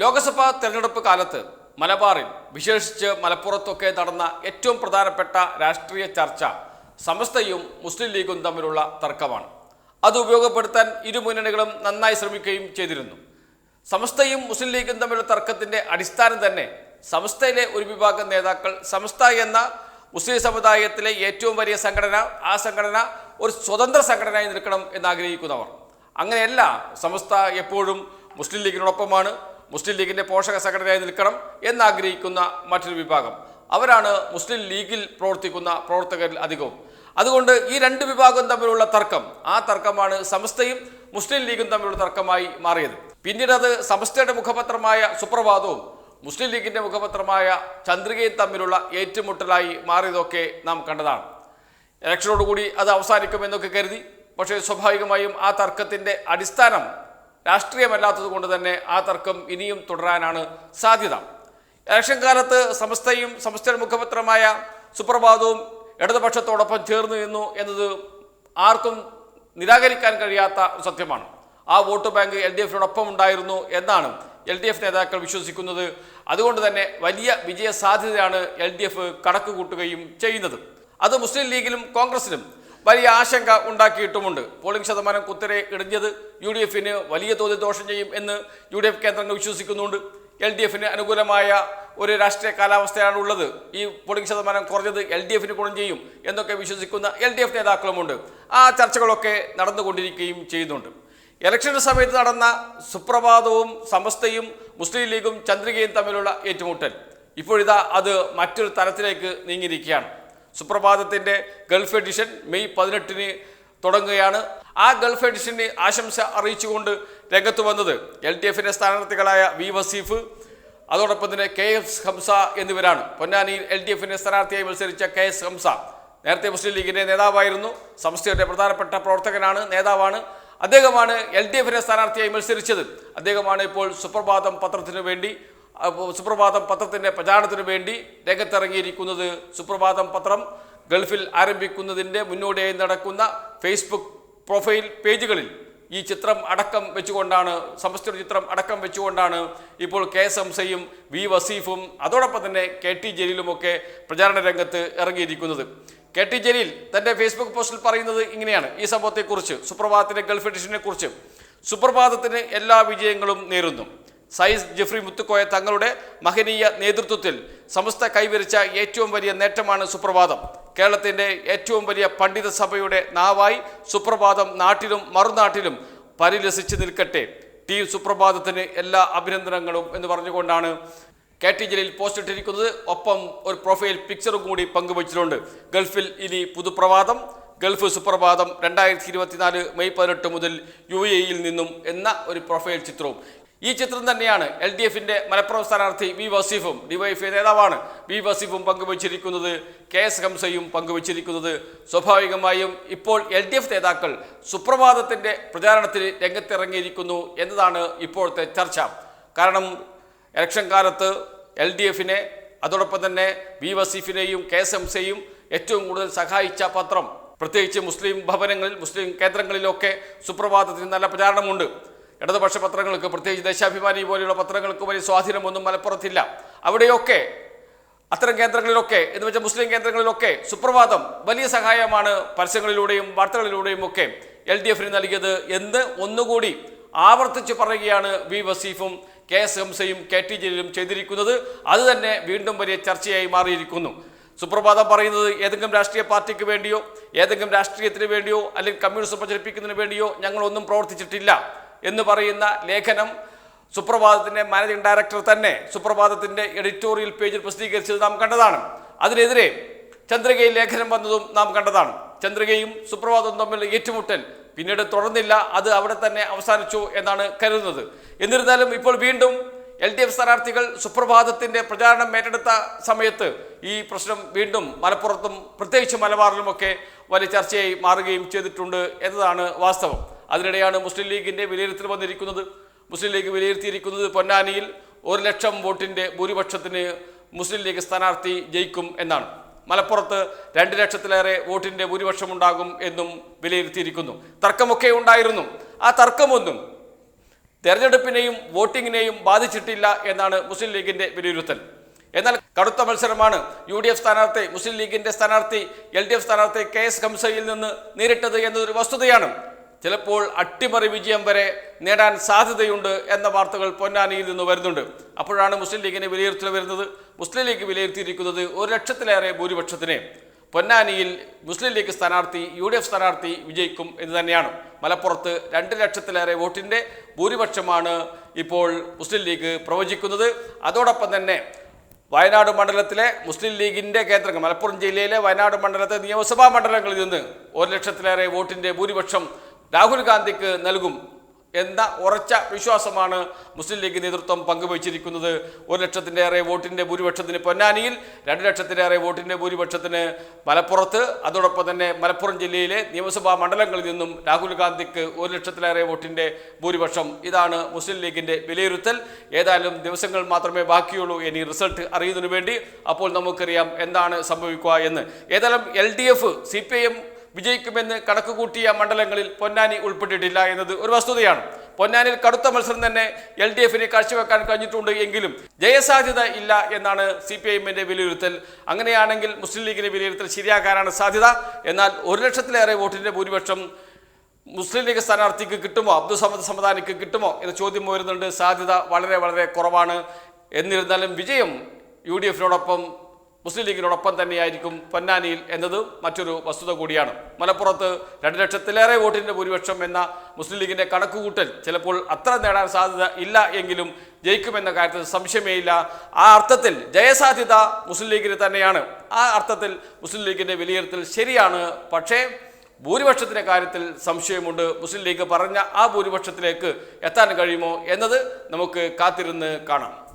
ലോക്സഭാ തെരഞ്ഞെടുപ്പ് കാലത്ത് മലബാറിൽ വിശേഷിച്ച് മലപ്പുറത്തൊക്കെ നടന്ന ഏറ്റവും പ്രധാനപ്പെട്ട രാഷ്ട്രീയ ചർച്ച സമസ്തയും മുസ്ലിം ലീഗും തമ്മിലുള്ള തർക്കമാണ്. അത് ഉപയോഗപ്പെടുത്താൻ ഇരു മുന്നണികളും നന്നായി ശ്രമിക്കുകയും ചെയ്തിരുന്നു. സമസ്തയും മുസ്ലിം ലീഗും തമ്മിലുള്ള തർക്കത്തിന്റെ അടിസ്ഥാനം തന്നെ സമസ്തയിലെ ഒരു വിഭാഗം നേതാക്കൾ സമസ്ത എന്ന മുസ്ലിം സമുദായത്തിലെ ഏറ്റവും വലിയ സംഘടന ആ സംഘടന ഒരു സ്വതന്ത്ര സംഘടനയായി നിൽക്കണം എന്നാഗ്രഹിക്കുന്നവർ. അങ്ങനെയല്ല സമസ്ത എപ്പോഴും മുസ്ലിം ലീഗിനോടൊപ്പമാണ്. മുസ്ലിം ലീഗിന്റെ പോഷക സെക്രട്ടറിയായി നിൽക്കണം എന്നാഗ്രഹിക്കുന്ന മറ്റൊരു വിഭാഗം. അവരാണ് മുസ്ലിം ലീഗിൽ പ്രവർത്തിക്കുന്ന പ്രവർത്തകരിൽ അധികവും. അതുകൊണ്ട് ഈ രണ്ട് വിഭാഗം തമ്മിലുള്ള തർക്കം ആ തർക്കമാണ് സമസ്തയും മുസ്ലിം ലീഗും തമ്മിലുള്ള തർക്കമായി മാറിയത്. പിന്നീട് അത് സമസ്തയുടെ മുഖപത്രമായ സുപ്രഭാതവും മുസ്ലിം ലീഗിന്റെ മുഖപത്രമായ ചന്ദ്രികയും തമ്മിലുള്ള ഏറ്റുമുട്ടലായി മാറിയതൊക്കെ നാം കണ്ടതാണ്. ഇലക്ഷനോടുകൂടി അത് അവസാനിക്കുമെന്നൊക്കെ കരുതി പക്ഷേ സ്വാഭാവികമായും ആ തർക്കത്തിന്റെ അടിസ്ഥാനം രാഷ്ട്രീയമല്ലാത്തത് കൊണ്ട് തന്നെ ആ തർക്കം ഇനിയും തുടരാനാണ് സാധ്യത. ഇലക്ഷൻ കാലത്ത് സമസ്തയും സമസ്ത മുഖപത്രമായ സുപ്രഭാതവും ഇടതുപക്ഷത്തോടൊപ്പം ചേർന്ന് നിന്നു എന്നത് ആർക്കും നിരാകരിക്കാൻ കഴിയാത്ത സത്യമാണ്. ആ വോട്ട് ബാങ്ക് എൽ ഡി എഫിനോടൊപ്പം ഉണ്ടായിരുന്നു എന്നാണ് എൽ ഡി എഫ് നേതാക്കൾ വിശ്വസിക്കുന്നത്. അതുകൊണ്ട് തന്നെ വലിയ വിജയ സാധ്യതയാണ് എൽ ഡി എഫ് കണക്ക് കൂട്ടുകയും ചെയ്യുന്നത്. അത് മുസ്ലിം ലീഗിലും കോൺഗ്രസിലും വലിയ ആശങ്ക ഉണ്ടാക്കിയിട്ടുമുണ്ട്. പോളിംഗ് ശതമാനം കുത്തരെ ഇടിഞ്ഞത് യു ഡി എഫിന് വലിയ തോതിൽ ദോഷം ചെയ്യും എന്ന് യു ഡി എഫ് കേന്ദ്രങ്ങൾ വിശ്വസിക്കുന്നുണ്ട്. എൽ ഡി എഫിന് അനുകൂലമായ ഒരു രാഷ്ട്രീയ കാലാവസ്ഥയാണ് ഉള്ളത്. ഈ പോളിംഗ് ശതമാനം കുറഞ്ഞത് എൽ ഡി എഫിന് ഗുണം ചെയ്യും എന്നൊക്കെ വിശ്വസിക്കുന്ന എൽ ഡി എഫ് നേതാക്കളുമുണ്ട്. ആ ചർച്ചകളൊക്കെ നടന്നുകൊണ്ടിരിക്കുകയും ചെയ്യുന്നുണ്ട്. ഇലക്ഷന്റെ സമയത്ത് നടന്ന സുപ്രഭാതവും സമസ്തയും മുസ്ലിം ലീഗും ചന്ദ്രികയും തമ്മിലുള്ള ഏറ്റുമുട്ടൽ. ഇപ്പോഴിതാ അത് മറ്റൊരു തലത്തിലേക്ക് നീങ്ങിയിരിക്കുകയാണ്. സുപ്രഭാതത്തിന്റെ ഗൾഫ് എഡിഷൻ മെയ് പതിനെട്ടിന് തുടങ്ങുകയാണ്. ആ ഗൾഫ് എഡിഷന് ആശംസ അറിയിച്ചുകൊണ്ട് രംഗത്ത് വന്നത് എൽ ടി എഫിന്റെ സ്ഥാനാർത്ഥികളായ വി വസീഫ് അതോടൊപ്പം തന്നെ കെ എസ് ഹംസ എന്നിവരാണ്. പൊന്നാനിയിൽ എൽ ഡി എഫിന്റെ സ്ഥാനാർത്ഥിയായി മത്സരിച്ച കെ എസ് ഹംസ നേരത്തെ മുസ്ലിം ലീഗിന്റെ നേതാവായിരുന്നു. സംസ്ഥയുടെ പ്രധാനപ്പെട്ട പ്രവർത്തകനാണ് നേതാവാണ്. അദ്ദേഹമാണ് എൽ ഡി എഫിന്റെ സ്ഥാനാർത്ഥിയായി മത്സരിച്ചത്. അദ്ദേഹമാണ് ഇപ്പോൾ സുപ്രഭാതം പത്രത്തിനു വേണ്ടി സുപ്രഭാതം പത്രത്തിന്റെ പ്രചാരണത്തിന് വേണ്ടി രംഗത്തിറങ്ങിയിരിക്കുന്നത് സുപ്രഭാതം പത്രം ഗൾഫിൽ ആരംഭിക്കുന്നതിന്റെ മുന്നോടിയായി നടക്കുന്ന ഫേസ്ബുക്ക് പ്രൊഫൈൽ പേജുകളിൽ ഈ ചിത്രം അടക്കം വെച്ചുകൊണ്ടാണ് സമസ്തയുടെ ചിത്രം അടക്കം വെച്ചുകൊണ്ടാണ് ഇപ്പോൾ കെ എസ് ഹംസയും വി വസീഫും അതോടൊപ്പം തന്നെ കെ ടി ജലീലുമൊക്കെ പ്രചാരണ രംഗത്ത് ഇറങ്ങിയിരിക്കുന്നത്. കെ ടി ജലീൽ തന്റെ ഫേസ്ബുക്ക് പോസ്റ്റിൽ പറയുന്നത് ഇങ്ങനെയാണ്. ഈ സംഭവത്തെക്കുറിച്ച് സുപ്രഭാതത്തിന്റെ ഗൾഫ് എഡിഷനെ കുറിച്ച് സുപ്രഭാതത്തിന് എല്ലാ വിജയങ്ങളും നേരുന്നു. സൈസ് ജെഫ്രി മുത്തുക്കോയ തങ്ങളുടെ മഹനീയ നേതൃത്വത്തിൽ സമസ്ത കൈവരിച്ച ഏറ്റവും വലിയ നേട്ടമാണ് സുപ്രഭാതം. കേരളത്തിന്റെ ഏറ്റവും വലിയ പണ്ഡിത സഭയുടെ നാവായി സുപ്രഭാതം നാട്ടിലും മറുനാട്ടിലും പരിലസിച്ച് നിൽക്കട്ടെ. ടീം സുപ്രഭാതത്തിന് എല്ലാ അഭിനന്ദനങ്ങളും എന്ന് പറഞ്ഞുകൊണ്ടാണ് കെ ടി ജലീൽ പോസ്റ്റ് ഇട്ടിരിക്കുന്നത്. ഒപ്പം ഒരു പ്രൊഫൈൽ പിക്ചറും കൂടി പങ്കുവച്ചിട്ടുണ്ട്. ഗൾഫിൽ ഇനി പുതുപ്രഭാതം ഗൾഫ് സുപ്രഭാതം രണ്ടായിരത്തി ഇരുപത്തിനാല് മെയ് പതിനെട്ട് മുതൽ യു എയിൽ നിന്നും എന്ന ഒരു പ്രൊഫൈൽ ചിത്രവും. ഈ ചിത്രം തന്നെയാണ് എൽ ഡി എഫിന്റെ മലപ്പുറം സ്ഥാനാർത്ഥി വി വസീഫും ഡിവൈഎഫ്ഐ നേതാവാണ് വി വസീഫും പങ്കുവച്ചിരിക്കുന്നത്. കെ എസ് ഹംസയും പങ്കുവച്ചിരിക്കുന്നത്. സ്വാഭാവികമായും ഇപ്പോൾ എൽ ഡി എഫ് നേതാക്കൾ സുപ്രഭാതത്തിന്റെ പ്രചാരണത്തിൽ രംഗത്തിറങ്ങിയിരിക്കുന്നു എന്നതാണ് ഇപ്പോഴത്തെ ചർച്ച. കാരണം ഇലക്ഷൻ കാലത്ത് എൽ ഡി എഫിനെ അതോടൊപ്പം തന്നെ വി വസീഫിനെയും കെ എസ് ഹംസയും ഏറ്റവും കൂടുതൽ സഹായിച്ച പത്രം. പ്രത്യേകിച്ച് മുസ്ലിം ഭവനങ്ങളിൽ മുസ്ലിം കേന്ദ്രങ്ങളിലൊക്കെ സുപ്രഭാതത്തിന് നല്ല പ്രചാരണമുണ്ട്. ഇടതുപക്ഷ പത്രങ്ങൾക്ക് പ്രത്യേകിച്ച് ദേശാഭിമാനി പോലെയുള്ള പത്രങ്ങൾക്ക് വലിയ സ്വാധീനമൊന്നും മലപ്പുറത്തില്ല. അവിടെയൊക്കെ അത്തരം കേന്ദ്രങ്ങളിലൊക്കെ എന്ന് വെച്ചാൽ മുസ്ലിം കേന്ദ്രങ്ങളിലൊക്കെ സുപ്രഭാതം വലിയ സഹായമാണ് പരസ്യങ്ങളിലൂടെയും വാർത്തകളിലൂടെയും ഒക്കെ എൽ ഡി എഫിന് നൽകിയത് എന്ന് ഒന്നുകൂടി ആവർത്തിച്ച് പറയുകയാണ് വി വസീഫും കെ എസ് ഹംസയും കെ ടി ജലീലും ചെയ്തിരിക്കുന്നത്. അത് തന്നെ വീണ്ടും വലിയ ചർച്ചയായി മാറിയിരിക്കുന്നു. സുപ്രഭാതം പറയുന്നത് ഏതെങ്കിലും രാഷ്ട്രീയ പാർട്ടിക്ക് വേണ്ടിയോ ഏതെങ്കിലും രാഷ്ട്രീയത്തിന് വേണ്ടിയോ അല്ലെങ്കിൽ കമ്മ്യൂണിസം പ്രചരിപ്പിക്കുന്നതിന് വേണ്ടിയോ ഞങ്ങളൊന്നും പ്രവർത്തിച്ചിട്ടില്ല. എന്ന് പറയുന്ന ലേഖനം സുപ്രഭാതത്തിന്റെ മാനേജിംഗ് ഡയറക്ടർ തന്നെ സുപ്രഭാതത്തിന്റെ എഡിറ്റോറിയൽ പേജിൽ പ്രസിദ്ധീകരിച്ചത് നാം കണ്ടതാണ്. അതിനെതിരെ ചന്ദ്രികയിൽ ലേഖനം വന്നതും നാം കണ്ടതാണ്. ചന്ദ്രികയും സുപ്രഭാതവും തമ്മിൽ ഏറ്റുമുട്ടൽ പിന്നീട് തുടർന്നില്ല അത് അവിടെ തന്നെ അവസാനിച്ചു എന്നാണ് കരുതുന്നത്. എന്നിരുന്നാലും ഇപ്പോൾ വീണ്ടും എൽ ഡി എഫ് സ്ഥാനാർത്ഥികൾ സുപ്രഭാതത്തിന്റെ പ്രചാരണം ഏറ്റെടുത്ത സമയത്ത് ഈ പ്രശ്നം വീണ്ടും മലപ്പുറത്തും പ്രത്യേകിച്ച് മലബാറിലുമൊക്കെ വലിയ ചർച്ചയായി മാറുകയും ചെയ്തിട്ടുണ്ട് എന്നതാണ് വാസ്തവം. അതിനിടെയാണ് മുസ്ലിം ലീഗിന്റെ വിലയിരുത്തൽ വന്നിരിക്കുന്നത്. മുസ്ലിം ലീഗ് വിലയിരുത്തിയിരിക്കുന്നത് പൊന്നാനിയിൽ ഒരു ലക്ഷം വോട്ടിന്റെ ഭൂരിപക്ഷത്തിന് മുസ്ലിം ലീഗ് സ്ഥാനാർത്ഥി ജയിക്കും എന്നാണ്. മലപ്പുറത്ത് രണ്ട് ലക്ഷത്തിലേറെ വോട്ടിന്റെ ഭൂരിപക്ഷം ഉണ്ടാകും എന്നും വിലയിരുത്തിയിരിക്കുന്നു. തർക്കമൊക്കെ ഉണ്ടായിരുന്നു. ആ തർക്കമൊന്നും തെരഞ്ഞെടുപ്പിനെയും വോട്ടിങ്ങിനെയും ബാധിച്ചിട്ടില്ല എന്നാണ് മുസ്ലിം ലീഗിന്റെ വിലയിരുത്തൽ. എന്നാൽ കടുത്ത മത്സരമാണ് യു ഡി എഫ് സ്ഥാനാർത്ഥി മുസ്ലിം ലീഗിന്റെ സ്ഥാനാർത്ഥി എൽ ഡി എഫ് സ്ഥാനാർത്ഥി കെ എസ് ഹംസയിൽ നിന്ന് നേരിട്ടത് എന്നതൊരു വസ്തുതയാണ്. ചിലപ്പോൾ അട്ടിമറി വിജയം വരെ നേടാൻ സാധ്യതയുണ്ട് എന്ന വാർത്തകൾ പൊന്നാനിയിൽ നിന്ന് വരുന്നുണ്ട്. അപ്പോഴാണ് മുസ്ലിം ലീഗിനെ വിലയിരുത്തൽ വരുന്നത്. മുസ്ലിം ലീഗ് വിലയിരുത്തിയിരിക്കുന്നത് ഒരു ലക്ഷത്തിലേറെ ഭൂരിപക്ഷത്തിന്. പൊന്നാനിയിൽ മുസ്ലിം ലീഗ് സ്ഥാനാർത്ഥി യു ഡി എഫ് സ്ഥാനാർത്ഥി വിജയിക്കും എന്ന് തന്നെയാണ്. മലപ്പുറത്ത് രണ്ട് ലക്ഷത്തിലേറെ വോട്ടിന്റെ ഭൂരിപക്ഷമാണ് ഇപ്പോൾ മുസ്ലിം ലീഗ് പ്രവചിക്കുന്നത്. അതോടൊപ്പം തന്നെ വയനാട് മണ്ഡലത്തിലെ മുസ്ലിം ലീഗിന്റെ കേന്ദ്രങ്ങൾ മലപ്പുറം ജില്ലയിലെ വയനാട് മണ്ഡലത്തെ നിയമസഭാ മണ്ഡലങ്ങളിൽ നിന്ന് ഒരു ലക്ഷത്തിലേറെ വോട്ടിന്റെ ഭൂരിപക്ഷം രാഹുൽ ഗാന്ധിക്ക് നൽകും. എന്ന ഉറച്ച വിശ്വാസമാണ് മുസ്ലിം ലീഗ് നേതൃത്വം പങ്കുവച്ചിരിക്കുന്നത്? ഒരു ലക്ഷത്തിന്റെയേറെ വോട്ടിന്റെ ഭൂരിപക്ഷത്തിന് പൊന്നാനിയിൽ രണ്ട് ലക്ഷത്തിലേറെ വോട്ടിന്റെ ഭൂരിപക്ഷത്തിന് മലപ്പുറത്ത്. അതോടൊപ്പം തന്നെ മലപ്പുറം ജില്ലയിലെ നിയമസഭാ മണ്ഡലങ്ങളിൽ നിന്നും രാഹുൽ ഗാന്ധിക്ക് ഒരു ലക്ഷത്തിലേറെ വോട്ടിന്റെ ഭൂരിപക്ഷം. ഇതാണ് മുസ്ലിം ലീഗിന്റെ വിലയിരുത്തൽ. ഏതായാലും ദിവസങ്ങൾ മാത്രമേ ബാക്കിയുള്ളൂ ഇനി റിസൾട്ട് അറിയുന്നതിനു വേണ്ടി അപ്പോൾ നമുക്കറിയാം എന്താണ് സംഭവിക്കുക എന്ന്. ഏതായാലും L D F C P I M വിജയിക്കുമെന്ന് കണക്ക് കൂട്ടിയ മണ്ഡലങ്ങളിൽ പൊന്നാനി ഉൾപ്പെട്ടിട്ടില്ല എന്നത് ഒരു വസ്തുതയാണ്. പൊന്നാനിൽ കടുത്ത മത്സരം തന്നെ എൽ ഡി എഫിന് കാഴ്ചവെക്കാൻ കഴിഞ്ഞിട്ടുണ്ട് എങ്കിലും ജയസാധ്യത ഇല്ല എന്നാണ് സി പി ഐഎമ്മിന്റെ വിലയിരുത്തൽ. അങ്ങനെയാണെങ്കിൽ മുസ്ലിം ലീഗിന്റെ വിലയിരുത്തൽ ശരിയാക്കാനാണ് സാധ്യത. എന്നാൽ ഒരു ലക്ഷത്തിലേറെ വോട്ടിന്റെ ഭൂരിപക്ഷം മുസ്ലിം ലീഗ് സ്ഥാനാർത്ഥിക്ക് കിട്ടുമോ? അബ്ദുൾ സമദ് സമദാനിക്ക് കിട്ടുമോ? എന്ന ചോദ്യം വരുന്നുണ്ട് സാധ്യത വളരെ വളരെ കുറവാണ്. എന്നിരുന്നാലും വിജയം യു ഡി എഫിനോടൊപ്പം മുസ്ലിം ലീഗിനോടൊപ്പം തന്നെയായിരിക്കും പൊന്നാനിയിൽ എന്നത് മറ്റൊരു വസ്തുത കൂടിയാണ്. മലപ്പുറത്ത് രണ്ട് ലക്ഷത്തിലേറെ വോട്ടിന്റെ ഭൂരിപക്ഷം എന്ന മുസ്ലിം ലീഗിന്റെ കണക്കുകൂട്ടൽ ചിലപ്പോൾ അത്ര നേടാൻ സാധ്യത ഇല്ല എങ്കിലും ജയിക്കുമെന്ന കാര്യത്തിൽ സംശയമേ ഇല്ല ആ അർത്ഥത്തിൽ ജയസാധ്യത മുസ്ലിം ലീഗിന് തന്നെയാണ്. ആ അർത്ഥത്തിൽ മുസ്ലിം ലീഗിന്റെ വിലയിരുത്തൽ ശരിയാണ്. പക്ഷേ ഭൂരിപക്ഷത്തിന്റെ കാര്യത്തിൽ സംശയമുണ്ട്. മുസ്ലിം ലീഗ് പറഞ്ഞ ആ ഭൂരിപക്ഷത്തിലേക്ക് എത്താൻ കഴിയുമോ എന്നത് നമുക്ക് കാത്തിരുന്ന് കാണാം.